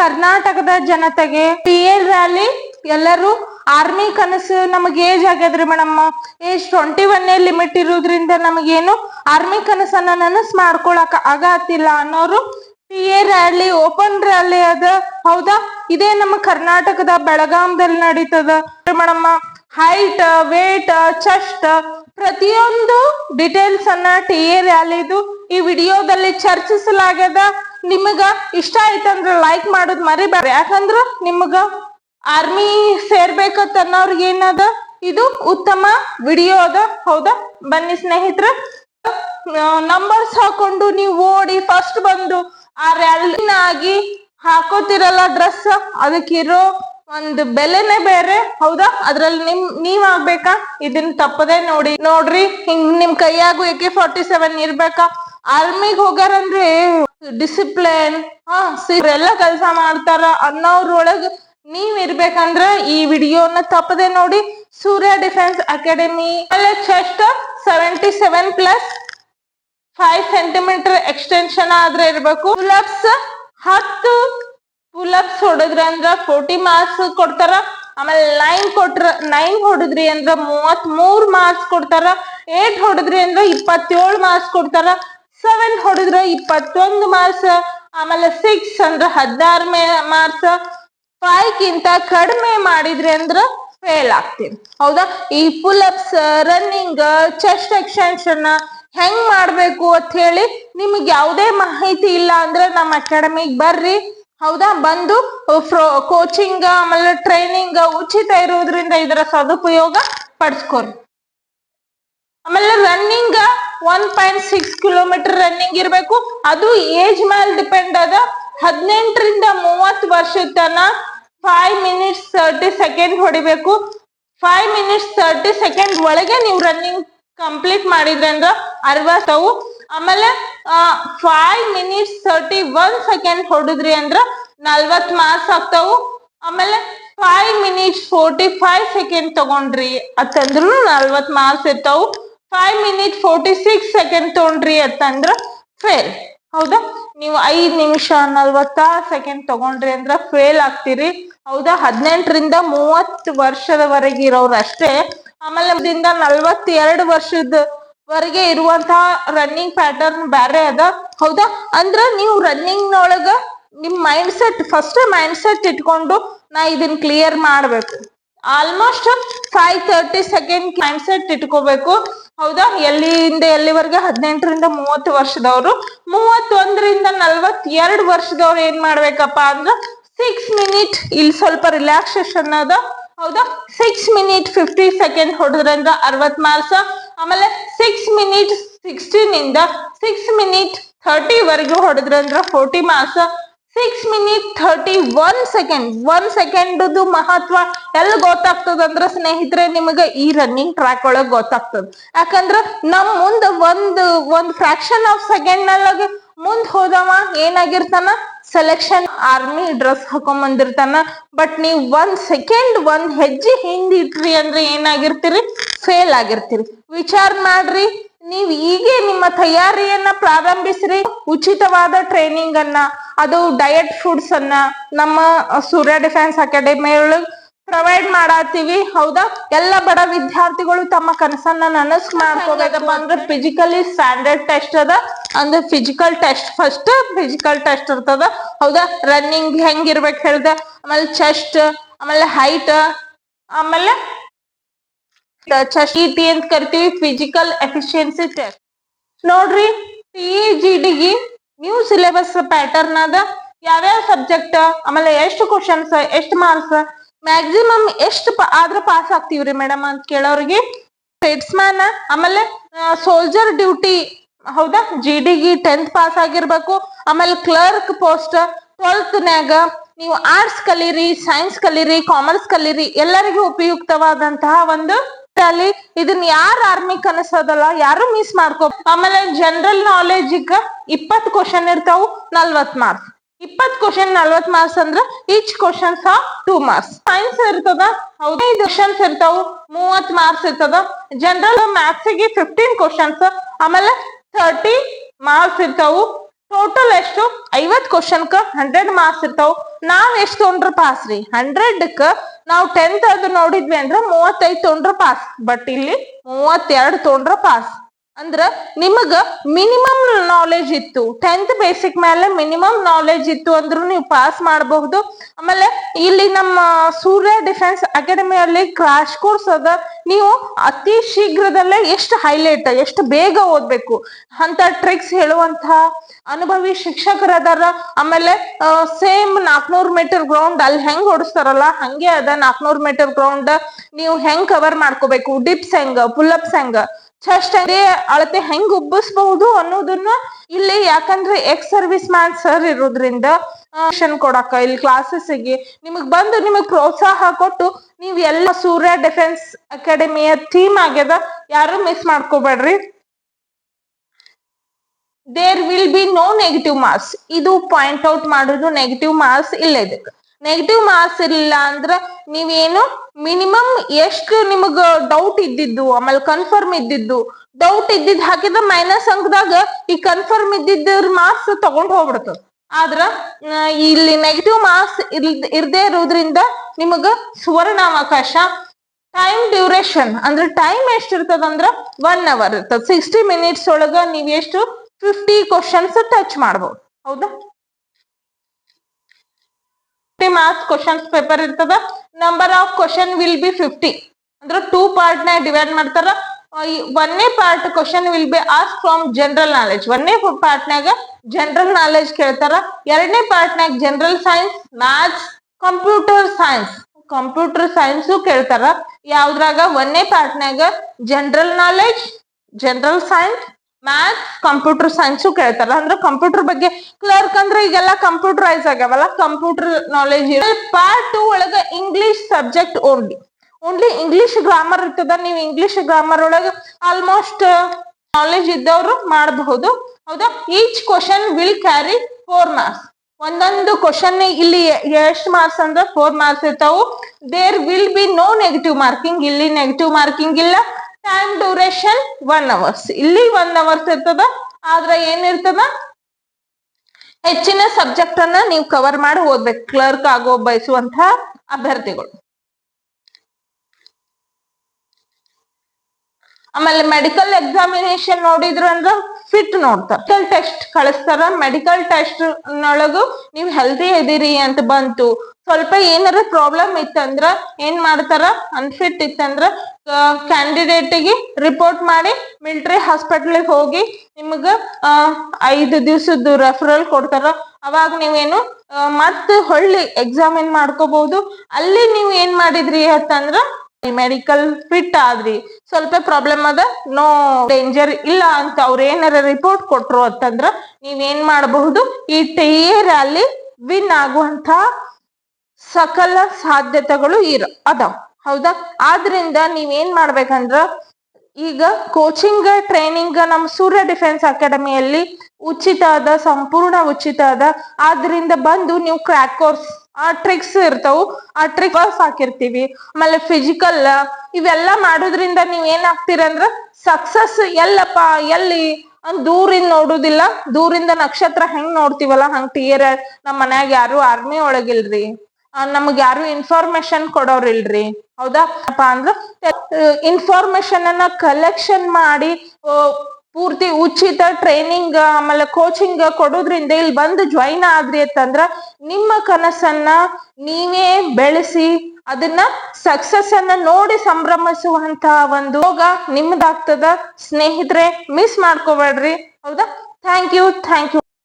ಕರ್ನಾಟಕದ ಜನತೆಗೆ P L rally ಎಲ್ಲರೂ ಆರ್ಮಿ ಕನಸು ನಮಗೆ ಏಜ್ ಆಗ್ಯದ್ರಿ madam age twenty one limit ಇರೋದ್ರಿಂದ ನಮಗೇನು ಆರ್ಮಿ ಕನಸನ್ನ ನನಸ್ ಮಾಡ್ಕೊಳಕ ಆಗತ್ತಿಲ್ಲ ಅನ್ನೋರು P A rally open rally ಅದ. ಹೌದಾ? ಇದೇ ನಮ್ಮ ಕರ್ನಾಟಕದ ಬೆಳಗಾಂದಲ್ಲಿ ನಡೀತದ. ಮೇಡಮ್ಮ ಹೈಟ್ ವೇಟ್ ಚೆಸ್ಟ್ ಪ್ರತಿಯೊಂದು ಡಿಟೇಲ್ಸ್ ಅನ್ನ ಟಿ ಎ ರ್ಯಾಲಿದು ಈ ವಿಡಿಯೋದಲ್ಲಿ ಚರ್ಚಿಸಲಾಗ್ಯದ. ನಿಮಗ ಇಷ್ಟ ಆಯ್ತಂದ್ರ ಲೈಕ್ ಮಾಡೋದ್ ಮರಿಬೇಡ ಯಾಕಂದ್ರ ನಿಮಗ ಆರ್ಮಿ ಸೇರ್ಬೇಕಂತ ಅನ್ನೋರ್ಗೆ ಏನದ? ಇದು ಉತ್ತಮ ವಿಡಿಯೋ ಅದ. ಹೌದಾ? ಬನ್ನಿ ಸ್ನೇಹಿತರ. ನಂಬರ್ಸ್ ಹಾಕೊಂಡು ನೀವು ಓಡಿ ಫಸ್ಟ್ ಬಂದು ಆ ಆಗಿ ಹಾಕೋತಿರಲ್ಲ ಡ್ರೆಸ್ ಅದಕ್ಕಿರೋ ಒಂದು ಬೆಲೆನೇ ಬೇರೆ. ಹೌದಾ? ಅದ್ರಲ್ಲಿ ನಿಮ್ ನೀವ್ ಆಗ್ಬೇಕಾ ಇದನ್ನ ತಪ್ಪದೆ ನೋಡಿ. ನೋಡ್ರಿ, ಹಿಂಗ್ ನಿಮ್ ಕೈಯಾಗು ಎ ಕೆ ಫಾರ್ಟಿ ಸೆವೆನ್ ಇರ್ಬೇಕಾ ಆರ್ಮಿಗ್ ಹೋಗ್ಯಾರಂದ್ರೆ ಡಿಸಿಪ್ಲಿನ್ ಹಾ ಎಲ್ಲ ಕೆಲಸ ಮಾಡ್ತಾರ ಅನ್ನೋರೊಳಗ ನೀವ್ ಇರ್ಬೇಕಂದ್ರ ಈ ವಿಡಿಯೋನ ತಪ್ಪದೆ ನೋಡಿ Surya Defence Academy chest seventy seven plus five centimetre extension ಆದ್ರೆ ಇರ್ಬೇಕು. ಪುಲಪ್ಸ್ ಹತ್ತು ಪುಲಪ್ಸ್ ಹೊಡೆದ್ರಿ ಅಂದ್ರ ಫೋರ್ಟಿ ಮಾರ್ಕ್ಸ್ ಕೊಡ್ತಾರ. ಆಮೇಲೆ ನೈನ್ ಕೊಟ್ರ ನೈನ್ ಹೊಡೆದ್ರಿ ಅಂದ್ರ ಮೂವತ್ ಮೂರ್ ಮಾರ್ಕ್ಸ್ ಕೊಡ್ತಾರ. ಏಟ್ ಹೊಡೆದ್ರಿ ಅಂದ್ರ ಇಪ್ಪತ್ತೇಳು ಮಾರ್ಕ್ಸ್ ಕೊಡ್ತಾರ. ಸೆವೆನ್ ಹೊಡೆದ್ರ ಇಪ್ಪತ್ತೊಂದು ಮಾರ್ಕ್ಸ್ ಆಮೇಲೆ ಸಿಕ್ಸ್ ಅಂದ್ರೆ ಹದಿನಾರು ಮಾರ್ಕ್ಸ್ ಫೈವ್ ಕಿಂತ ಕಡಿಮೆ ಮಾಡಿದ್ರಿ ಅಂದ್ರ ಫೇಲ್ ಆಗ್ತೀನಿ ಹೌದಾ? ಈ ಪುಲ್ಅಪ್ಸ್ ರನ್ನಿಂಗ್ ಚೆಸ್ಟ್ ಎಕ್ಸ್ಟೆನ್ಷನ್ ಹೆಂಗ್ ಮಾಡ್ಬೇಕು ಅಂತ ಹೇಳಿ ನಿಮ್ಗೆ ಯಾವುದೇ ಮಾಹಿತಿ ಇಲ್ಲ ಅಂದ್ರೆ ನಮ್ಮ ಅಕಾಡೆಮಿಗೆ ಬರ್ರಿ. ಹೌದಾ? ಬಂದು ಕೋಚಿಂಗ್ ಆಮೇಲೆ ಟ್ರೈನಿಂಗ್ ಉಚಿತ ಇರೋದ್ರಿಂದ ಇದರ ಸದುಪಯೋಗ ಪಡಿಸ್ಕೊರಿ. ಆಮೇಲೆ running one point six kilometre running ಇರಬೇಕು. ಅದು ಏಜ್ ಮೇಲೆ ಡಿಪೆಂಡ್ ಅದ ಹದಿನೆಂಟರಿಂದ ಮೂವತ್ತು ವರ್ಷದ ತನ ಫೈವ್ ಮಿನಿಟ್ಸ್ ತರ್ಟಿ ಸೆಕೆಂಡ್ ಹೊಡಿಬೇಕು. ಫೈವ್ ಮಿನಿಟ್ಸ್ ತರ್ಟಿ ಸೆಕೆಂಡ್ ಒಳಗೆ ನೀವು ರನ್ನಿಂಗ್ ಕಂಪ್ಲೀಟ್ ಮಾಡಿದ್ರೆ ಅಂದ್ರ ಅರವತ್ತವು. ಆಮೇಲೆ five minutes thirty one second ಹೊಡಿದ್ರಿ ಅಂದ್ರೆ ನಲ್ವತ್ ಮಾರ್ಕ್ಸ್ ಆಗ್ತಾವು. ಆಮೇಲೆ five minutes forty five second ತಗೊಂಡ್ರಿ ಅಂತಂದ್ರು ನಲ್ವತ್ ಮಾರ್ಕ್ಸ್ ಇರ್ತಾವು. Five minute forty six second ತಗೊಂಡ್ರಿ ಅಂತಂದ್ರ ಫೇಲ್ ಹೌದಾ? ನೀವು ಐದ್ ನಿಮಿಷ ನಲ್ವತ್ತಾರು ಸೆಕೆಂಡ್ ತಗೊಂಡ್ರಿ ಅಂದ್ರ ಫೇಲ್ ಆಗ್ತೀರಿ. ಹೌದಾ? ಹದಿನೆಂಟರಿಂದ ಮೂವತ್ತು ವರ್ಷದವರೆಗೆ ಇರೋರು ಅಷ್ಟೇ. ಆಮೇಲೆ ನಲ್ವತ್ತೆರಡು ವರ್ಷದ ವರೆಗೆ ಇರುವಂತಹ ರನ್ನಿಂಗ್ ಪ್ಯಾಟರ್ನ್ ಬ್ಯಾರೆ ಅದ. ಹೌದಾ? ಅಂದ್ರ ನೀವು ರನ್ನಿಂಗ್ ನೊಳಗ ನಿಮ್ mind set first mind set ಇಟ್ಕೊಂಡು ನಾ ಇದನ್ನ ಕ್ಲಿಯರ್ ಮಾಡ್ಬೇಕು. Almost five thirty second time set ಇಟ್ಕೋಬೇಕು. ಹೌದಾ? ಎಲ್ಲಿಂದ, ಎಲ್ಲಿವರೆಗೆ? ಹದಿನೆಂಟರಿಂದ ಮೂವತ್ತು ವರ್ಷದವರು. ಮೂವತ್ತೊಂದರಿಂದ ನಲ್ವತ್ತೆರಡು ವರ್ಷದವ್ರು ಏನ್ ಮಾಡ್ಬೇಕಪ್ಪ ಅಂದ್ರೆ ಸಿಕ್ಸ್ ಮಿನಿಟ್ ಇಲ್ಲಿ ಸ್ವಲ್ಪ ರಿಲ್ಯಾಕ್ಸೇಷನ್ ಅದ. ಹೌದಾ? ಸಿಕ್ಸ್ ಮಿನಿಟ್ ಫಿಫ್ಟಿ ಸೆಕೆಂಡ್ ಹೊಡೆದ್ರಂದ್ರ ಅರವತ್ ಮಾರ್ಕ್ಸ್ ಆಮೇಲೆ ಸಿಕ್ಸ್ ಮಿನಿಟ್ ಸಿಕ್ಸ್ಟೀನ್ ಇಂದ ಸಿಕ್ಸ್ ಮಿನಿಟ್ ಥರ್ಟಿ ವರೆಗೂ ಹೊಡೆದ್ರಂದ್ರ forty marks six minute thirty one second one second ಮಹತ್ವ ಎಲ್ಲಿ ಗೊತ್ತಾಗ್ತದ ಅಂದ್ರ ಸ್ನೇಹಿತರೆ, ನಿಮಗ ಈ ರನ್ನಿಂಗ್ ಟ್ರ್ಯಾಕ್ ಒಳಗ್ ಗೊತ್ತಾಗ್ತದ. ಯಾಕಂದ್ರ ನಮ್ ಮುಂದ್ ಒಂದ್ ಒಂದ್ ಫ್ರಾಕ್ಷನ್ ಆಫ್ ಸೆಕೆಂಡ್ನಲ್ಲಿ ಮುಂದ್ ಹೋದವ ಏನಾಗಿರ್ತಾನ? ಸೆಲೆಕ್ಷನ್ ಆರ್ಮಿ ಡ್ರೆಸ್ ಹಾಕೊಂಡ್ ಬಂದಿರ್ತಾನ. ಬಟ್ ನೀವ್ ಒಂದ್ ಸೆಕೆಂಡ್ ಒಂದ್ ಹೆಜ್ಜೆ ಹಿಂದಿಟ್ರಿ ಅಂದ್ರೆ ಏನಾಗಿರ್ತೀರಿ? ಫೇಲ್ ಆಗಿರ್ತೀರಿ. ವಿಚಾರ ಮಾಡ್ರಿ. ನೀವ್ ಈಗೇ ನಿಮ್ಮ ತಯಾರಿಯನ್ನ ಪ್ರಾರಂಭಿಸ್ರಿ. ಉಚಿತವಾದ ಟ್ರೈನಿಂಗ್ ಅನ್ನ, ಅದು ಡಯಟ್ ಫುಡ್ಸ್ ಅನ್ನ, ನಮ್ಮ ಸೂರ್ಯ ಡಿಫೆನ್ಸ್ ಅಕಾಡೆಮಿ ಒಳಗ್ ಪ್ರೊವೈಡ್ ಮಾಡತ್ತೀವಿ ಹೌದಾ? ಎಲ್ಲ ಬಡ ವಿದ್ಯಾರ್ಥಿಗಳು ತಮ್ಮ ಕನಸನ್ನ ನನಸ್ ಮಾಡ್ಕೋಬೇಕಪ್ಪ ಅಂದ್ರೆ ಫಿಸಿಕಲಿ ಸ್ಟ್ಯಾಂಡರ್ಡ್ ಟೆಸ್ಟ್ ಅದ ಅಂದ್ರೆ physical test first physical test ಇರ್ತದ. ಹೌದಾ? ರನ್ನಿಂಗ್ ಹೆಂಗ್ ಇರ್ಬೇಕು ಹೇಳ್ದೆ? ಆಮೇಲೆ ಚೆಸ್ಟ್ ಆಮೇಲೆ ಹೈಟ್ ಆಮೇಲೆ ಚೆಸ್ಟ್ ಟಿ ಅಂತ ಕರಿತೀವಿ ಫಿಸಿಕಲ್ ಎಫಿಷಿಯನ್ಸಿ ಟೆಸ್ಟ್ ನೋಡ್ರಿ ಟಿ ಜಿ ಡಿಗಿ ನ್ಯೂ ಸಿಲೆಬಸ್ ಪ್ಯಾಟರ್ನ್ ಅದ. ಯಾವ್ಯಾವ ಸಬ್ಜೆಕ್ಟ್ ಆಮೇಲೆ ಎಷ್ಟು ಕ್ವಶನ್ಸ್ ಎಷ್ಟು ಮಾರ್ಕ್ಸ್ ಮ್ಯಾಕ್ಸಿಮಮ್ ಎಷ್ಟು ಆದ್ರ ಪಾಸ್ ಆಗ್ತೀವ್ರಿ ಮೇಡಮ್ ಅಂತ ಕೇಳೋರಿಗೆ. ಮ್ಯಾನ್ ಆಮೇಲೆ ಸೋಲ್ಜರ್ ಡ್ಯೂಟಿ ಹೌದಾ? ಜಿ ಡಿಗಿ ಟೆಂತ್ ಪಾಸ್ ಆಗಿರ್ಬೇಕು. ಆಮೇಲೆ ಕ್ಲರ್ಕ್ ಪೋಸ್ಟ್ ಟ್ವೆಲ್ತ್ ನ್ಯಾಗ ನೀವು ಆರ್ಟ್ಸ್ ಕಲೀರಿ ಸೈನ್ಸ್ ಕಲೀರಿ ಕಾಮರ್ಸ್ ಕಲೀರಿ, ಎಲ್ಲರಿಗೂ ಉಪಯುಕ್ತವಾದಂತಹ ಒಂದು ಅಲ್ಲಿ ಇದನ್ನ ಯಾರ ಆರ್ಮಿ ಕನಸದಲ್ಲ, ಯಾರು ಮಿಸ್ ಮಾಡ್ಕೋ ಆಮೇಲೆ ಜನರಲ್ ನಾಲೆಜ್ ಇಪ್ಪತ್ ಕ್ವಶನ್ ಇರ್ತಾವು, ನಲ್ವತ್ ಮಾರ್ಕ್ಸ್ ಇಪ್ಪತ್ ಕ್ವಶನ್ ನಲ್ವತ್ ಮಾರ್ಕ್ಸ್ ಅಂದ್ರ each question two marks science ಇರ್ತದ ಹದಿನೈದು ಕ್ವಶನ್ಸ್ ಇರ್ತಾವ ಮೂವತ್ ಮಾರ್ಕ್ಸ್ ಇರ್ತದ. ಜನರಲ್ ಮ್ಯಾಥ್ಸ್ಗೆ ಫಿಫ್ಟೀನ್ ಕ್ವಶನ್ಸ್ ಆಮೇಲೆ ಥರ್ಟಿ ಮಾರ್ಕ್ಸ್ ಇರ್ತಾವು. ಟೋಟಲ್ ಎಷ್ಟು? ಐವತ್ ಕ್ವಶನ್ಕ ಹಂಡ್ರೆಡ್ ಮಾರ್ಕ್ಸ್ ಇರ್ತಾವ. ನಾವ್ ಎಷ್ಟ್ ತೊಗೊಂಡ್ರ ಪಾಸ್ ರೀ? ಹಂಡ್ರೆಡ್ಕ್ ನಾವ್ ಟೆಂತ್ ಅದು ನೋಡಿದ್ವಿ ಅಂದ್ರ ಮೂವತ್ತೈದ್ ತೊಗೊಂಡ್ರ ಪಾಸ್ ಬಟ್ ಇಲ್ಲಿ ಮೂವತ್ತೆರಡ್ ತೊಗೊಂಡ್ರ ಪಾಸ್ ಅಂದ್ರ ನಿಮಗ ಮಿನಿಮಮ್ ನಾಲೆಜ್ ಇತ್ತು. ಟೆಂತ್ ಬೇಸಿಕ್ ಮೇಲೆ ಮಿನಿಮಮ್ ನಾಲೆಜ್ ಇತ್ತು ಅಂದ್ರೂ ನೀವು ಪಾಸ್ ಮಾಡಬಹುದು. ಆಮೇಲೆ ಇಲ್ಲಿ ನಮ್ಮ ಸೂರ್ಯ ಡಿಫೆನ್ಸ್ ಅಕಾಡೆಮಿಯಲ್ಲಿ ಕ್ರಾಶ್ ಕೋರ್ಸ್ ಅದ. ನೀವು ಅತಿ ಶೀಘ್ರದಲ್ಲೇ ಎಷ್ಟು ಹೈಲೈಟ್ ಎಷ್ಟು ಬೇಗ ಓದ್ಬೇಕು? ಅಂತ ಟ್ರಿಕ್ಸ್ ಹೇಳುವಂತಹ ಅನುಭವಿ ಶಿಕ್ಷಕರದಾರ. ಆಮೇಲೆ ಸೇಮ್ ನಾಲ್ಕನೂರು ಮೀಟರ್ ಗ್ರೌಂಡ್ ಅಲ್ಲಿ ಹೆಂಗ್ ಓಡಿಸ್ತಾರಲ್ಲ, ಹಂಗೆ ಅದ ನಾಲ್ಕನೂರು ಮೀಟರ್ ಗ್ರೌಂಡ್ ನೀವು ಹೆಂಗ್ ಕವರ್ ಮಾಡ್ಕೋಬೇಕು? ಡಿಪ್ಸ್ ಹೆಂಗ್ ಪುಲ್ಲಪ್ಸ್ ಹೆಂಗ್? ಚೆಸ್ಟ್ ಅದೇ ಅಳತೆ ಹೆಂಗ್ ಉಬ್ಬಿಸಬಹುದು ಅನ್ನೋದನ್ನ ಇಲ್ಲಿ ಯಾಕಂದ್ರೆ ಎಕ್ಸ್ ಸರ್ವಿಸ್ ಮ್ಯಾನ್ ಸರ್ ಇರೋದ್ರಿಂದ ಕೊಡಕ ಇಲ್ಲಿ ಕ್ಲಾಸಸ್ಗೆ ನಿಮಗ್ ಬಂದು ನಿಮಗ್ ಪ್ರೋತ್ಸಾಹ ಕೊಟ್ಟು ನೀವ್ ಎಲ್ಲ ಸೂರ್ಯ ಡಿಫೆನ್ಸ್ ಅಕಾಡೆಮಿಯ ಥೀಮ್ ಆಗ್ಯದ, ಯಾರು miss ಮಾಡ್ಕೋಬೇಡ್ರಿ. There will be no negative marks ಇದು ಪಾಯಿಂಟ್ ಔಟ್ ಮಾಡೋದು ನೆಗೆಟಿವ್ ಮಾರ್ಕ್ಸ್ ಇಲ್ಲ ಇದಕ್ಕೆ. ನೆಗೆಟಿವ್ ಮಾರ್ಕ್ಸ್ ಇರಲಿಲ್ಲ ಅಂದ್ರೆ ನೀವೇನು ಮಿನಿಮಮ್ ಎಷ್ಟು ನಿಮಗ ಡೌಟ್ ಇದ್ದಿದ್ದು, ಆಮೇಲೆ ಕನ್ಫರ್ಮ್ ಇದ್ದಿದ್ದು. ಡೌಟ್ ಇದ್ದಿದ್ ಹಾಕಿದ್ರೆ ಮೈನಸ್ ಅಂಕದಾಗ ಈ ಕನ್ಫರ್ಮ್ ಇದ್ದಿದ್ದ ಮಾರ್ಕ್ಸ್ ತಗೊಂಡ್ ಹೋಗ್ಬಿಡ್ತದ ಆದ್ರ ಇಲ್ಲಿ ನೆಗೆಟಿವ್ ಮಾರ್ಕ್ಸ್ ಇರ್ದೇ ಇರೋದ್ರಿಂದ ನಿಮಗ ಸುವರ್ಣಾವಕಾಶ ಟೈಮ್ ಡ್ಯೂರೇಷನ್ ಅಂದ್ರೆ ಟೈಮ್ ಎಷ್ಟಿರ್ತದ ಅಂದ್ರ ಒನ್ ಅವರ್ ಇರ್ತದ. ಸಿಕ್ಸ್ಟಿ ಮಿನಿಟ್ಸ್ ಒಳಗ ನೀವ್ ಎಷ್ಟು ಫಿಫ್ಟಿ ಕ್ವಶನ್ಸ್ ಟಚ್ ಮಾಡ್ಬೋದು. ಹೌದಾ? ಫಿಫ್ಟಿ ಮಾರ್ಕ್ಸ್ ಕ್ವಶನ್ಸ್ ಪೇಪರ್ ಇರ್ತದ. Number of question will be fifty ಅಂದ್ರೆ ಟೂ ಪಾರ್ಟ್ನ ಡಿವೈಡ್ ಮಾಡ್ತಾರ. ಒನ್ನೇ part question will be as from general knowledge ಒಂದನೇ ಪಾರ್ಟ್ ನಾಗ ಜನರಲ್ ನಾಲೆಜ್ ಕೇಳ್ತಾರ. ಎರಡನೇ ಪಾರ್ಟ್ ನಾಗ general science maths computer science computer science ಕೇಳ್ತಾರ. ಯಾವ್ದ್ರಾಗ? ಒಂದನೇ ಪಾರ್ಟ್ ನಾಗ general knowledge general science maths computer science ಕೇಳ್ತಾರ ಅಂದ್ರೆ ಕಂಪ್ಯೂಟರ್ ಬಗ್ಗೆ ಕ್ಲರ್ಕ್ ಅಂದ್ರೆ ಈಗೆಲ್ಲ ಕಂಪ್ಯೂಟರೈಸ್ ಆಗ್ಯಾವಲ್ಲ ಕಂಪ್ಯೂಟರ್ ನಾಲೆಜ್ ಪಾರ್ಟ್ ಟು ಒಳಗ English subject only only English grammar ಇರ್ತದ, ನೀವು ಇಂಗ್ಲಿಷ್ ಗ್ರಾಮರ್ ಒಳಗ ಆಲ್ಮೋಸ್ಟ್ ನಾಲೆಜ್ ಇದ್ದವರು ಮಾಡಬಹುದು. ಹೌದಾ? Each question will carry four marks ಒಂದೊಂದು ಕ್ವಶನ್ ಇಲ್ಲಿ ಎಷ್ಟು ಮಾರ್ಕ್ಸ್ ಅಂದ್ರೆ ಫೋರ್ ಮಾರ್ಕ್ಸ್ ಇರ್ತಾವು. There will be no negative marking ಇಲ್ಲಿ ನೆಗೆಟಿವ್ ಮಾರ್ಕಿಂಗ್ ಇಲ್ಲ. ಟೈಮ್ ಡ್ಯೂರೇಷನ್ ಒನ್ ಅವರ್ಸ್ ಇಲ್ಲಿ ಒನ್ ಅವರ್ಸ್ ಇರ್ತದ, ಆದ್ರ ಏನಿರ್ತದ? ಹೆಚ್ಚಿನ ಸಬ್ಜೆಕ್ಟ್ ಅನ್ನ ನೀವು ಕವರ್ ಮಾಡಿ ಓದ್ಬೇಕು. ಕ್ಲರ್ಕ್ ಆಗೋ ಬಯಸುವಂತಹ ಅಭ್ಯರ್ಥಿಗಳು. ಆಮೇಲೆ ಮೆಡಿಕಲ್ ಎಕ್ಸಾಮಿನೇಷನ್ ನೋಡಿದ್ರು ಅಂದ್ರ ಫಿಟ್ ನೋಡ್ತಾರ. ಮೆಡಿಕಲ್ ಟೆಸ್ಟ್ ಕಳಿಸ್ತಾರ. ಮೆಡಿಕಲ್ ಟೆಸ್ಟ್ ನೊಳಗು ನೀವು ಹೆಲ್ದಿ ಇದೀರಿ ಅಂತ ಬಂತು. ಸ್ವಲ್ಪ ಏನಾರ ಪ್ರಾಬ್ಲಮ್ ಇತ್ತಂದ್ರ ಏನ್ ಮಾಡ್ತಾರ? ಅನ್ಫಿಟ್ ಇತ್ತಂದ್ರ ಕ್ಯಾಂಡಿಡೇಟ್ಗೆ ರಿಪೋರ್ಟ್ ಮಾಡಿ ಮಿಲಿಟರಿ ಹಾಸ್ಪಿಟಲ್ ಹೋಗಿ ನಿಮಗ ಐದು ದಿವಸದ್ದು ರೆಫರಲ್ ಕೊಡ್ತಾರ. ಅವಾಗ ನೀವೇನು ಮತ್ತೆ ಹೊಳ್ಳಿ ಎಕ್ಸಾಮಿನ್ ಮಾಡ್ಕೋಬಹುದು? ಅಲ್ಲಿ ನೀವು ಏನ್ ಮಾಡಿದ್ರಿ ಅಂತಂದ್ರ ಮೆಡಿಕಲ್ ಫಿಟ್ ಆದ್ರಿ. ಸ್ವಲ್ಪ ಪ್ರಾಬ್ಲಮ್ ಅದ ನೋ ಡೇಂಜರ್ ಇಲ್ಲ ಅಂತ ಅವ್ರ ಏನಾರ ರಿಪೋರ್ಟ್ ಕೊಟ್ರು ಅಂತಂದ್ರ ನೀವೇನ್ ಮಾಡಬಹುದು? ಈ ಟೈಯರ್ ಅಲ್ಲಿ ವಿನ್ ಆಗುವಂತ ಸಕಲ ಸಾಧ್ಯತೆಗಳು ಇರ, ಅದಾವ. ಹೌದಾ? ಆದ್ರಿಂದ ನೀವೇನ್ ಮಾಡ್ಬೇಕಂದ್ರ, ಈಗ ಕೋಚಿಂಗ್ ಟ್ರೈನಿಂಗ್ ನಮ್ಮ ಸೂರ್ಯ ಡಿಫೆನ್ಸ್ ಅಕಾಡೆಮಿಯಲ್ಲಿ ಉಚಿತ ಅದ ಸಂಪೂರ್ಣ ಉಚಿತ ಅದ ಆದ್ರಿಂದ ಬಂದು ನೀವು ಕ್ರ್ಯಾಕ್ ಕೋರ್ಸ್ ಆ ಟ್ರಿಕ್ಸ್ ಇರ್ತಾವು, ಆ ಟ್ರಿಕ್ ಹಾಕಿರ್ತೀವಿ. ಆಮೇಲೆ ಫಿಸಿಕಲ್ ಇವೆಲ್ಲ ಮಾಡೋದ್ರಿಂದ ನೀವ್ ಏನ್ ಆಗ್ತೀರಂದ್ರ ಸಕ್ಸಸ್ ಎಲ್ಲಪ್ಪ, ಎಲ್ಲಿ ದೂರಿಂದ ನೋಡುದಿಲ್ಲ, ದೂರಿಂದ ನಕ್ಷತ್ರ ಹೆಂಗ್ ನೋಡ್ತೀವಲ್ಲ, ಹಂಗ್ ಟಿಯರ್ ನಮ್ಮ ಮನ್ಯಾಗ ಯಾರು ಆರ್ಮಿ ಒಳಗಿಲ್ರಿ. ನಮಗ್ ಯಾರು ಇನ್ಫಾರ್ಮೇಶನ್ ಕೊಡೋರಿಲ್ರಿ. ಹೌದಾ? ಅಪ್ಪ ಅಂದ್ರ ಇನ್ಫಾರ್ಮೇಶನ್ ಅನ್ನ ಕಲೆಕ್ಷನ್ ಮಾಡಿ ಪೂರ್ತಿ ಉಚಿತ ಟ್ರೈನಿಂಗ್ ಆಮೇಲೆ ಕೋಚಿಂಗ್ ಕೊಡೋದ್ರಿಂದ ಇಲ್ಲಿ ಬಂದು ಜಾಯಿನ್ ಆದ್ರಿ ಅಂತಂದ್ರ, ನಿಮ್ಮ ಕನಸನ್ನ ನೀವೇ ಬೆಳೆಸಿ, ಅದನ್ನ ಸಕ್ಸಸ್ ಅನ್ನ ನೋಡಿ ಸಂಭ್ರಮಿಸುವಂತ ಒಂದು ಯೋಗ ನಿಮ್ದಾಗ್ತದ. ಸ್ನೇಹಿತರೆ ಮಿಸ್ ಮಾಡ್ಕೋಬೇಡ್ರಿ. ಹೌದಾ? Thank you thank you